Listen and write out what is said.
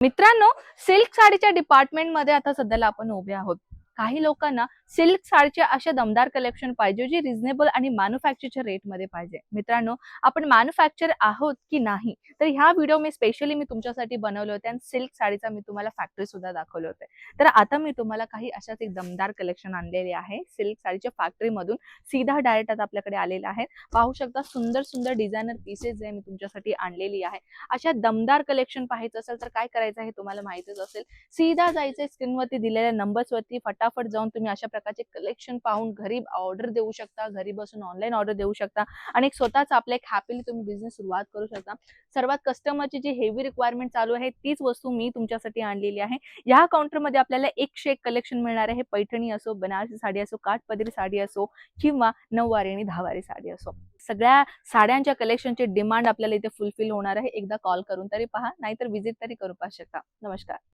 मित्रांनो सिल्क साडीच्या डिपार्टमेंटमध्ये आता सध्याला आपण उभे आहोत. काही लोकांना सिल्क साडीचे असे दमदार कलेक्शन पाहिजे जे रिझनेबल आणि मॅन्युफॅक्चरच्या रेटमध्ये पाहिजे. मित्रांनो आपण मॅन्युफॅक्चर आहोत की नाही? तर ह्या व्हिडिओ मी स्पेशली मी तुमच्यासाठी बनवले होते आणि सिल्क साडीचा मी तुम्हाला फॅक्टरी सुद्धा दाखवले होते. तर आता मी तुम्हाला काही अशाच एक दमदार कलेक्शन आणलेले आहे. सिल्क साडीच्या फॅक्टरीमधून सीधा डायरेक्ट आता आपल्याकडे आलेला आहे पाहू शकता सुंदर सुंदर डिझायनर पीसेस जे मी तुमच्यासाठी आणलेली आहे. अशा दमदार कलेक्शन पाहायचं असेल तर काय करायचं हे तुम्हाला माहितीच असेल. सीधा जायचं स्क्रीनवरती दिलेल्या नंबर्सवरती फटाफट जाऊन तुम्ही अशा प्रकारचे कलेक्शन पाहून घरी ऑर्डर देऊ शकता घरी बसून ऑनलाईन ऑर्डर देऊ शकता आणि एक स्वतःच आपल्या एक हॅपीली तुम्ही बिझनेस सुरुवात करू शकता. सर्वात कस्टमरची जी हेवी रिक्वायरमेंट चालू आहे तीच वस्तू मी तुमच्यासाठी आणलेली आहे. या काउंटरमध्ये आपल्याला एकशे एक कलेक्शन मिळणार आहे पैठणी असो बनारसी साडी असो काठपदरी साडी असो किंवा नऊवारी आणि दहावारी साडी असो. सगळ्या साड्यांच्या कलेक्शनची डिमांड आपल्याला इथे फुलफिल होणार आहे. एकदा कॉल करून तरी पहा नाहीतर व्हिजिट तरी करू पाहू शकता. नमस्कार.